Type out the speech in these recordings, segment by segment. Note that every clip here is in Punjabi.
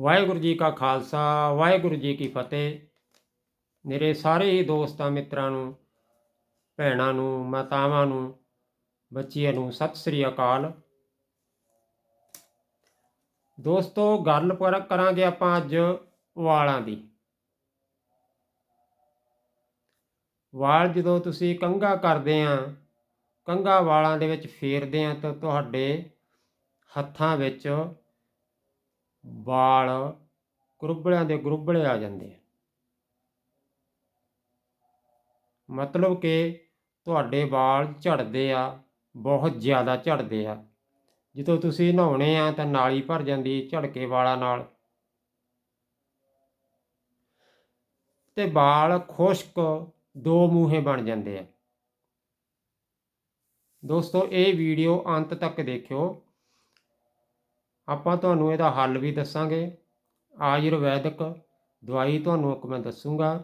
ਵਾਹਿਗੁਰੂ ਜੀ ਕਾ ਖਾਲਸਾ, ਵਾਹਿਗੁਰੂ ਜੀ ਕੀ ਫਤਿਹ। ਮੇਰੇ ਸਾਰੇ ਹੀ ਦੋਸਤਾਂ, ਮਿੱਤਰਾਂ ਨੂੰ, ਭੈਣਾਂ ਨੂੰ, ਮਾਤਾਵਾਂ ਨੂੰ, ਬੱਚਿਆਂ ਨੂੰ ਸਤਿ ਸ੍ਰੀ ਅਕਾਲ। ਦੋਸਤੋ, ਗੱਲ ਪਰ ਕਰਾਂਗੇ ਆਪਾਂ ਅੱਜ ਵਾਲਾਂ ਦੀ। ਵਾਲ ਜਦੋਂ ਤੁਸੀਂ ਕੰਘਾ ਕਰਦੇ ਆ, ਕੰਘਾ ਵਾਲਾਂ ਦੇ ਵਿੱਚ ਫੇਰਦੇ ਆ ਤਾਂ ਤੁਹਾਡੇ ਹੱਥਾਂ ਵਿੱਚ ਵਾਲ ਗਰੁੱਬਲਿਆਂ ਦੇ ਗਰੁੱਬਲੇ ਆ ਜਾਂਦੇ ਆ। ਮਤਲਬ ਕਿ ਤੁਹਾਡੇ ਵਾਲ ਝੜਦੇ ਆ, ਬਹੁਤ ਜ਼ਿਆਦਾ ਝੜਦੇ ਆ। ਜਦੋਂ ਤੁਸੀਂ ਨਹਾਉਣੇ ਆ ਤਾਂ ਨਾਲੀ ਭਰ ਜਾਂਦੀ ਝੜਕੇ ਵਾਲਾਂ ਨਾਲ। ਤੇ ਵਾਲ ਖੁਸ਼ਕ ਦੋ ਮੂੰਹੇ ਬਣ ਜਾਂਦੇ ਆ। ਦੋਸਤੋ, ਇਹ ਵੀਡੀਓ ਅੰਤ ਤੱਕ ਦੇਖਿਓ। ਆਪਾਂ ਤੁਹਾਨੂੰ ਇਹਦਾ ਹੱਲ ਵੀ ਦੱਸਾਂਗੇ। ਆਯੁਰਵੈਦਿਕ ਦਵਾਈ ਤੁਹਾਨੂੰ ਇੱਕ ਮੈਂ ਦੱਸੂਗਾ।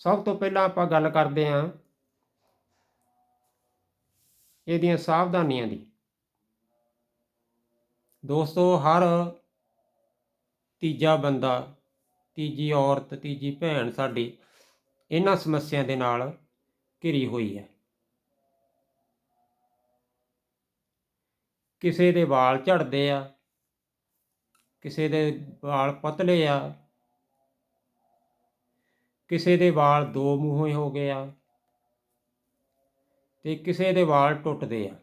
ਸਭ ਤੋਂ ਪਹਿਲਾਂ ਆਪਾਂ ਗੱਲ ਕਰਦੇ ਹਾਂ ਇਹਦੀਆਂ ਸਾਵਧਾਨੀਆਂ ਦੀ। ਦੋਸਤੋ, ਹਰ ਤੀਜਾ ਬੰਦਾ, ਤੀਜੀ ਔਰਤ, ਤੀਜੀ ਭੈਣ ਸਾਡੀ ਇਹਨਾਂ ਸਮੱਸਿਆ ਦੇ ਨਾਲ ਘਿਰੀ ਹੋਈ ਹੈ। ਕਿਸੇ ਦੇ ਵਾਲ ਝੜਦੇ ਆ, ਕਿਸੇ ਦੇ ਵਾਲ ਪਤਲੇ ਆ, ਕਿਸੇ ਦੇ ਵਾਲ ਦੋ ਮੂੰਹੇ ਹੋ ਗਏ ਆ ਤੇ ਕਿਸੇ ਦੇ ਵਾਲ ਟੁੱਟਦੇ ਆ।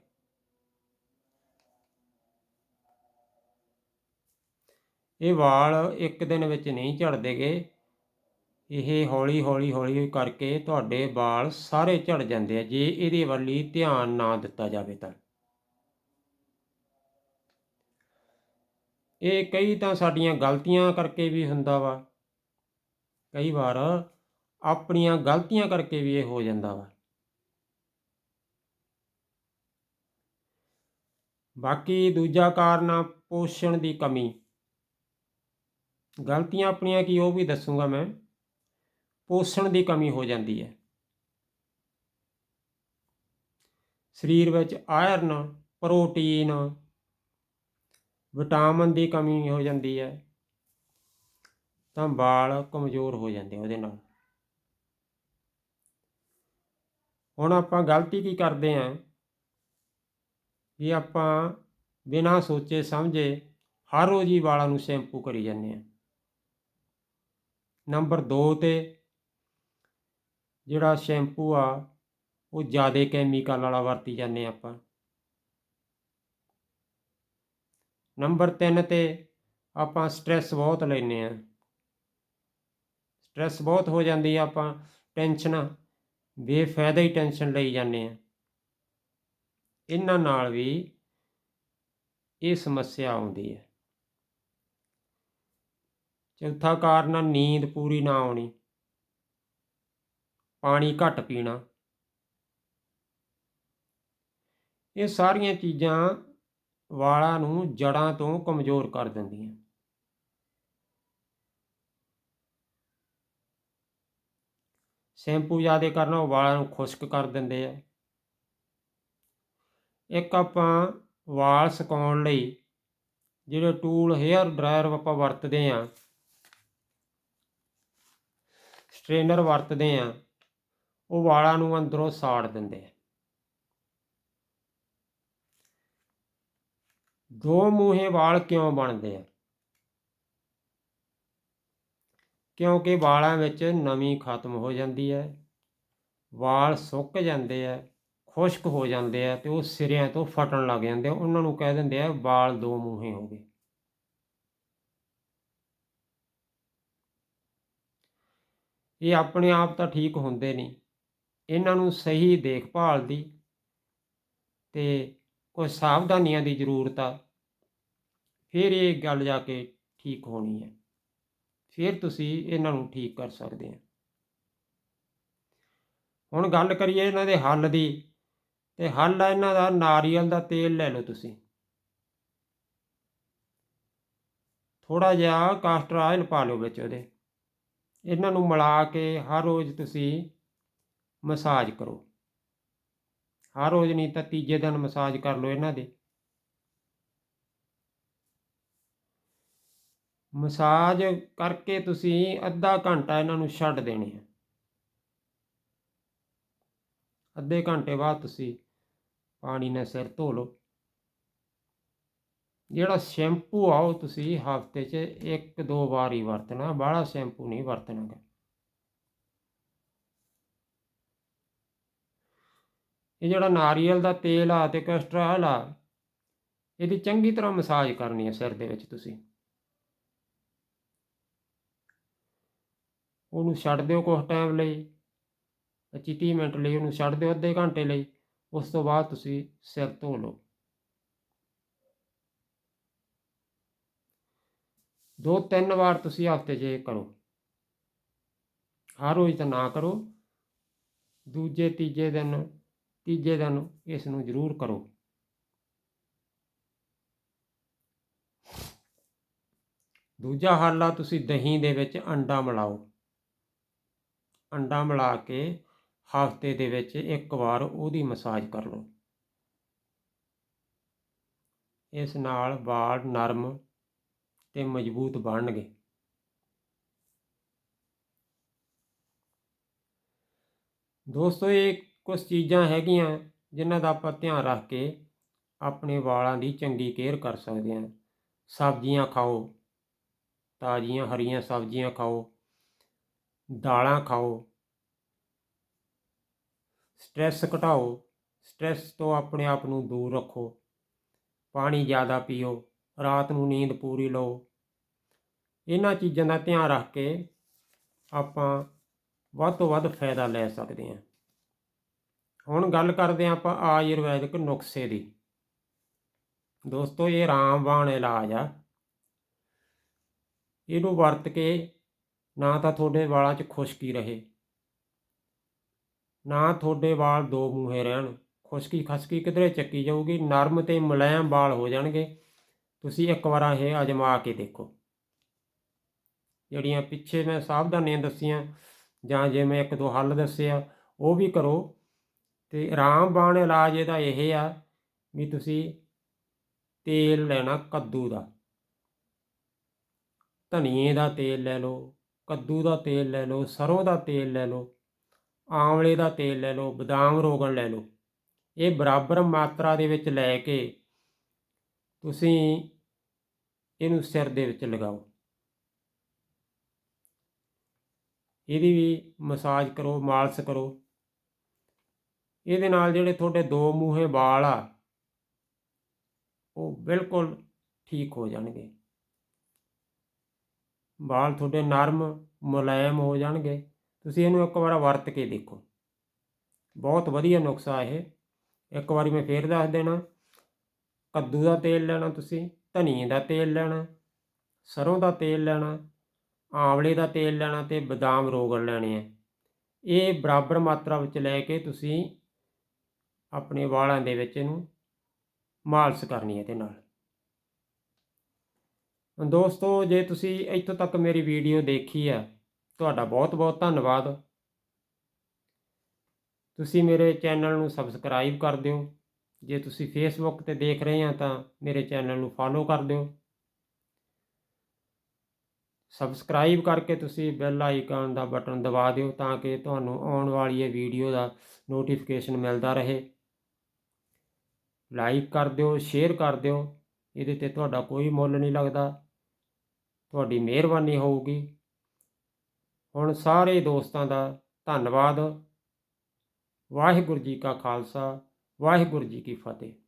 ਇਹ ਵਾਲ ਇੱਕ ਦਿਨ ਵਿੱਚ ਨਹੀਂ ਝੜਦੇਗੇ ਇਹ ਹੌਲੀ ਹੌਲੀ ਹੌਲੀ ਕਰਕੇ ਤੁਹਾਡੇ ਵਾਲ ਸਾਰੇ ਝੜ ਜਾਂਦੇ ਆ, ਜੇ ਇਹਦੇ ਵੱਲੀ ਧਿਆਨ ਨਾ ਦਿੱਤਾ ਜਾਵੇ ਤਾਂ। ਇਹ ਕਈ ਤਾਂ ਸਾਡੀਆਂ ਗਲਤੀਆਂ ਕਰਕੇ ਵੀ ਹੁੰਦਾ ਵਾ। ਕਈ ਵਾਰ ਆਪਣੀਆਂ ਗਲਤੀਆਂ ਕਰਕੇ ਵੀ ਇਹ ਹੋ ਜਾਂਦਾ ਵਾ। ਬਾਕੀ ਦੂਜਾ ਕਾਰਨ ਆ ਪੋਸ਼ਣ ਦੀ ਕਮੀ। ਗਲਤੀਆਂ ਆਪਣੀਆਂ ਕੀ ਉਹ ਵੀ ਦੱਸੂਗਾ ਮੈਂ। ਪੋਸ਼ਣ ਦੀ ਕਮੀ ਹੋ ਜਾਂਦੀ ਹੈ। ਸਰੀਰ ਵਿੱਚ ਆਇਰਨ ਪ੍ਰੋਟੀਨ ਵਿਟਾਮਿਨ ਦੀ ਕਮੀ ਹੋ ਜਾਂਦੀ ਹੈ, ਤਾਂ ਵਾਲ ਕਮਜ਼ੋਰ ਹੋ ਜਾਂਦੇ ਉਹਦੇ ਨਾਲ। ਹੁਣ ਆਪਾਂ ਗਲਤੀ ਕੀ ਕਰਦੇ ਆਂ? ਕਿ ਆਪਾਂ ਬਿਨਾਂ ਸੋਚੇ ਸਮਝੇ ਹਰ ਰੋਜ਼ ਹੀ ਵਾਲਾਂ ਨੂੰ ਸ਼ੈਂਪੂ ਕਰੀ ਜਾਂਦੇ ਆਂ। ਨੰਬਰ 2 ਤੇ ਜਿਹੜਾ ਸ਼ੈਂਪੂ ਆ, ਉਹ ਜ਼ਿਆਦਾ ਕੈਮੀਕਲ ਵਾਲਾ ਵਰਤੀ ਜਾਂਦੇ ਆਪਾਂ। ਨੰਬਰ 3 ਤੇ ਆਪਾਂ ਸਟ੍ਰੈਸ ਬਹੁਤ ਲੈਨੇ ਆ ਸਟ੍ਰੈਸ ਬਹੁਤ ਹੋ ਜਾਂਦੀ ਆ, ਆਪਾਂ ਟੈਨਸ਼ਨ ਬੇਫਾਇਦਾ ਹੀ ਟੈਨਸ਼ਨ ਲਈ ਜਾਂਦੇ ਆ ਇਹਨਾਂ ਨਾਲ ਵੀ ਇਹ ਸਮੱਸਿਆ ਆਉਂਦੀ ਹੈ। ਚੌਥਾ ਕਾਰਨ ਨੀਂਦ ਪੂਰੀ ਨਾ ਆਉਣੀ। ਪਾਣੀ ਘੱਟ ਪੀਣਾ। ਇਹ ਸਾਰੀਆਂ ਚੀਜ਼ਾਂ ਵਾਲਾਂ ਨੂੰ ਜੜਾਂ ਤੋਂ ਕਮਜ਼ੋਰ ਕਰ ਦਿੰਦੀਆਂ। ਸ਼ੈਂਪੂ ਜ਼ਿਆਦਾ ਕਰਨਾ, ਉਹ ਵਾਲਾਂ ਨੂੰ ਖੁਸ਼ਕ ਕਰ ਦਿੰਦੇ ਆ। ਇੱਕ ਆਪਾਂ ਵਾਲ ਸੁਕਾਉਣ ਲਈ ਜਿਹੜੇ ਟੂਲ, ਹੇਅਰ ਡਰਾਇਰ ਆਪਾਂ ਵਰਤਦੇ ਆ, ਸਟ੍ਰੇਨਰ ਵਰਤਦੇ ਆ, ਉਹ ਵਾਲਾਂ ਨੂੰ ਅੰਦਰੋਂ ਸਾੜ ਦਿੰਦੇ ਆ। ਦੋ ਮੂਹੇ ਵਾਲ ਕਿਉਂ ਬਣਦੇ ਆ? ਕਿਉਂਕਿ ਵਾਲਾਂ ਵਿੱਚ ਨਮੀ ਖਤਮ ਹੋ ਜਾਂਦੀ ਹੈ, ਵਾਲ ਸੁੱਕ ਜਾਂਦੇ ਆ, ਖੁਸ਼ਕ ਹੋ ਜਾਂਦੇ ਆ ਤੇ ਉਹ ਸਿਰਿਆਂ ਤੋਂ ਫਟਣ ਲੱਗ ਜਾਂਦੇ ਆ। ਉਹਨਾਂ ਨੂੰ ਕਹਿ ਦਿੰਦੇ ਆ, ਵਾਲ ਦੋ ਮੂਹੇ ਹੋ ਗਏ। ਇਹ ਆਪਣੇ ਆਪ ਤਾਂ ਠੀਕ ਹੁੰਦੇ ਨਹੀਂ। ਇਹਨਾਂ ਨੂੰ ਸਹੀ ਦੇਖਭਾਲ ਦੀ ਤੇ ਕੁਝ ਸਾਵਧਾਨੀਆਂ ਦੀ ਜ਼ਰੂਰਤ ਆ, ਫਿਰ ਇਹ ਗੱਲ ਜਾ ਕੇ ਠੀਕ ਹੋਣੀ ਹੈ। ਫਿਰ ਤੁਸੀਂ ਇਹਨਾਂ ਨੂੰ ਠੀਕ ਕਰ ਸਕਦੇ ਆ ਹੁਣ ਗੱਲ ਕਰੀਏ ਇਹਨਾਂ ਦੇ ਹੱਲ ਦੀ, ਤੇ ਹੱਲ ਆ ਇਹਨਾਂ ਦਾ ਨਾਰੀਅਲ ਦਾ ਤੇਲ ਲੈ ਲਓ ਤੁਸੀਂ। ਥੋੜਾ ਜਿਹਾ ਕਾਸਟਰ ਆਇਲ ਪਾ ਲਓ ਵਿੱਚ ਉਹਦੇ। ਇਹਨਾਂ ਨੂੰ ਮਿਲਾ ਕੇ ਹਰ ਰੋਜ਼ ਤੁਸੀਂ ਮਸਾਜ ਕਰੋ। ਹਰ ਰੋਜ਼ ਨਹੀਂ ਤਾਂ ਤੀਜੇ ਦਿਨ ਮਸਾਜ ਕਰ ਲਓ ਇਹਨਾਂ ਦੇ। ਮਸਾਜ ਕਰਕੇ ਤੁਸੀਂ ਅੱਧਾ ਘੰਟਾ ਇਹਨਾਂ ਨੂੰ ਛੱਡ ਦੇਣੇ ਹੈ। ਅੱਧੇ ਘੰਟੇ ਬਾਅਦ ਤੁਸੀਂ ਪਾਣੀ ਨਾਲ ਸਿਰ ਧੋ ਲਓ। ਜਿਹੜਾ ਸ਼ੈਂਪੂ ਆ ਉਹ ਤੁਸੀਂ ਹਫ਼ਤੇ 'ਚ ਇੱਕ ਦੋ ਵਾਰ ਹੀ ਵਰਤਣਾ, ਬਾਹਲਾ ਸ਼ੈਂਪੂ ਨਹੀਂ ਵਰਤਣਾ ਇਹ ਜਿਹੜਾ ਨਾਰੀਅਲ ਦਾ ਤੇਲ ਆ ਤੇ ਕੈਸਟਰੋਲ ਆ, ਇਹਦੀ ਚੰਗੀ ਤਰ੍ਹਾਂ ਮਸਾਜ ਕਰਨੀ ਹੈ ਸਿਰ ਦੇ ਵਿੱਚ ਤੁਸੀਂ। ਉਹਨੂੰ ਛੱਡ ਦਿਓ ਕੁਝ ਟਾਈਮ ਲਈ 25 30 ਮਿੰਟ ਲਈ ਉਹਨੂੰ ਛੱਡ ਦਿਓ ਅੱਧੇ ਘੰਟੇ ਲਈ, ਉਸ ਤੋਂ ਬਾਅਦ ਤੁਸੀਂ ਸਿਰ ਧੋ ਲਓ। ਦੋ ਤਿੰਨ ਵਾਰ ਤੁਸੀਂ ਹਫ਼ਤੇ 'ਚ ਇਹ ਕਰੋ। ਹਰ ਰੋਜ਼ ਤਾਂ ਨਾ ਕਰੋ। ਦੂਜੇ, ਤੀਜੇ ਦਿਨ ਤੀਜੇ ਦਿਨ ਇਸ ਨੂੰ ਜ਼ਰੂਰ ਕਰੋ। ਦੂਜਾ ਹੱਲ ਆ, ਤੁਸੀਂ ਦਹੀਂ ਦੇ ਵਿੱਚ ਅੰਡਾ ਮਿਲਾਓ। ਅੰਡਾ ਮਿਲਾ ਕੇ ਹਫ਼ਤੇ ਦੇ ਵਿੱਚ ਇੱਕ ਵਾਰ ਉਹਦੀ ਮਸਾਜ ਕਰ ਲਓ। ਇਸ ਨਾਲ ਵਾਲ ਨਰਮ ਤੇ ਮਜ਼ਬੂਤ ਬਣਨਗੇ। ਦੋਸਤੋ, ਇਹ ਕੁਝ ਚੀਜ਼ਾਂ ਹੈਗੀਆਂ ਜਿਨ੍ਹਾਂ ਦਾ ਆਪਾਂ ਧਿਆਨ ਰੱਖ ਕੇ ਆਪਣੇ ਵਾਲਾਂ ਦੀ ਚੰਗੀ ਕੇਅਰ ਕਰ ਸਕਦੇ ਹਾਂ। ਸਬਜ਼ੀਆਂ ਖਾਓ, ਤਾਜ਼ੀਆਂ ਹਰੀਆਂ ਸਬਜ਼ੀਆਂ ਖਾਓ, ਦਾਲਾਂ ਖਾਓ ਸਟ੍ਰੈਸ ਘਟਾਓ ਸਟ੍ਰੈਸ ਤੋਂ ਆਪਣੇ ਆਪ ਨੂੰ ਦੂਰ ਰੱਖੋ, ਪਾਣੀ ਜ਼ਿਆਦਾ ਪੀਓ, ਰਾਤ ਨੂੰ ਨੀਂਦ ਪੂਰੀ ਲਓ। ਇਹਨਾਂ ਚੀਜ਼ਾਂ ਦਾ ਧਿਆਨ ਰੱਖ ਕੇ ਆਪਾਂ ਵੱਧ ਤੋਂ ਵੱਧ ਫਾਇਦਾ ਲੈ ਸਕਦੇ ਹਾਂ। ਹੁਣ ਗੱਲ ਕਰਦੇ ਹਾਂ ਆਪਾਂ ਆਯੁਰਵੈਦਿਕ ਨੁਸਖੇ ਦੀ। ਦੋਸਤੋ, ਇਹ ਰਾਮਬਾਣ ਇਲਾਜ ਆ। ਇਹਨੂੰ ਵਰਤ ਕੇ ਨਾ ਤਾਂ ਤੁਹਾਡੇ ਵਾਲਾਂ 'ਚ ਖੁਸ਼ਕੀ ਰਹੇ, ਨਾ ਤੁਹਾਡੇ ਵਾਲ ਦੋ ਮੂਹੇ ਰਹਿਣ। ਖੁਸ਼ਕੀ ਖਸਕੀ ਕਿਧਰੇ ਚੱਕੀ ਜਾਊਗੀ, ਨਰਮ ਤੇ ਮੁਲਾਇਮ ਵਾਲ ਹੋ ਜਾਣਗੇ। ਤੁਸੀਂ ਇੱਕ ਵਾਰ ਇਹ ਅਜਮਾ ਕੇ ਦੇਖੋ। ਜਿਹੜੀਆਂ ਪਿੱਛੇ ਮੈਂ ਸਾਵਧਾਨੀਆਂ ਦੱਸੀਆਂ ਜਾਂ ਜੇ ਮੈਂ ਇੱਕ ਦੋ ਹੱਲ ਦੱਸਿਆ ਉਹ ਵੀ ਕਰੋ। ਤੇ ਰਾਮਬਾਣ ਇਲਾਜ ਇਹਦਾ ਇਹ ਆ ਵੀ ਤੁਸੀਂ ਤੇਲ ਲੈਣਾ ਕੱਦੂ ਦਾ। ਧਨੀਏ ਦਾ ਤੇਲ ਲੈ ਲਓ, ਕੱਦੂ ਦਾ ਤੇਲ ਲੈ ਲਓ, ਸਰੋਂ ਦਾ ਤੇਲ ਲੈ ਲਓ ਆਮਲੇ ਦਾ ਤੇਲ ਲੈ ਲਓ, ਬਦਾਮ ਰੋਗਣ ਲੈ ਲਓ। ਇਹ ਬਰਾਬਰ ਮਾਤਰਾ ਦੇ ਵਿੱਚ ਲੈ ਕੇ ਤੁਸੀਂ ਇਹਨੂੰ ਸਿਰ ਦੇ ਵਿੱਚ ਲਗਾਓ। ਇਹਦੀ ਵੀ ਮਸਾਜ ਕਰੋ, ਮਾਲਸ਼ ਕਰੋ। ਇਹਦੇ ਨਾਲ ਜਿਹੜੇ ਤੁਹਾਡੇ ਦੋ ਮੂਹੇ ਵਾਲ ਆ, ਉਹ ਬਿਲਕੁਲ ਠੀਕ ਹੋ ਜਾਣਗੇ। ਵਾਲ ਤੁਹਾਡੇ ਨਰਮ, ਮੁਲਾਇਮ ਹੋ ਜਾਣਗੇ। ਤੁਸੀਂ ਇਹਨੂੰ ਇੱਕ ਵਾਰ ਵਰਤ ਕੇ ਦੇਖੋ। ਬਹੁਤ ਵਧੀਆ ਨੁਕਸਾ ਇਹ। ਇੱਕ ਵਾਰੀ ਮੈਂ ਫੇਰ ਦੱਸ ਦੇਣਾ। ਕੱਦੂ ਦਾ ਤੇਲ ਲੈਣਾ ਤੁਸੀਂ, ਧਨੀਏ ਦਾ ਤੇਲ ਲੈਣਾ, ਸਰੋਂ ਦਾ ਤੇਲ ਲੈਣਾ, ਆਂਵਲੇ ਦਾ ਤੇਲ ਲੈਣਾ ਤੇ ਬਦਾਮ ਰੋਗਣ ਲੈਣੇ ਆ। ਇਹ ਬਰਾਬਰ ਮਾਤਰਾ ਵਿੱਚ ਲੈ ਕੇ ਤੁਸੀਂ ਆਪਣੇ ਵਾਲਾਂ ਦੇ ਵਿੱਚ ਇਹਨੂੰ ਮਾਲਸ਼ ਕਰਨੀ ਹੈ ਇਹਦੇ ਨਾਲ। ਦੋਸਤੋ, ਜੇ ਤੁਸੀਂ ਇੱਥੋਂ ਤੱਕ ਮੇਰੀ ਵੀਡੀਓ ਦੇਖੀ ਹੈ ਤੁਹਾਡਾ ਬਹੁਤ ਬਹੁਤ ਧੰਨਵਾਦ। ਤੁਸੀਂ ਮੇਰੇ ਚੈਨਲ ਨੂੰ ਸਬਸਕ੍ਰਾਈਬ ਕਰ ਦਿਓ। ਜੇ ਤੁਸੀਂ ਫੇਸਬੁੱਕ ਤੇ ਦੇਖ ਰਹੇ ਆ, ਤਾਂ ਮੇਰੇ ਚੈਨਲ ਨੂੰ ਫੋਲੋ ਕਰ ਦਿਓ। ਸਬਸਕ੍ਰਾਈਬ ਕਰਕੇ ਤੁਸੀਂ ਬੈਲ ਆਈਕਨ ਦਾ ਬਟਨ ਦਬਾ ਦਿਓ, ਤਾਂ ਕਿ ਤੁਹਾਨੂੰ ਆਉਣ ਵਾਲੀ ਇਹ ਵੀਡੀਓ ਦਾ ਨੋਟੀਫਿਕੇਸ਼ਨ ਮਿਲਦਾ ਰਹੇ। ਲਾਈਕ ਕਰ ਦਿਓ ਸ਼ੇਅਰ ਕਰ ਦਿਓ, ਇਹਦੇ ਤੇ ਤੁਹਾਡਾ ਕੋਈ ਮੁੱਲ ਨਹੀਂ ਲੱਗਦਾ, ਤੁਹਾਡੀ ਮਿਹਰਬਾਨੀ ਹੋਊਗੀ। ਹੁਣ ਸਾਰੇ ਦੋਸਤਾਂ ਦਾ ਧੰਨਵਾਦ। ਵਾਹਿਗੁਰੂ ਜੀ ਕਾ ਖਾਲਸਾ, ਵਾਹਿਗੁਰੂ ਜੀ ਕੀ ਫਤਿਹ।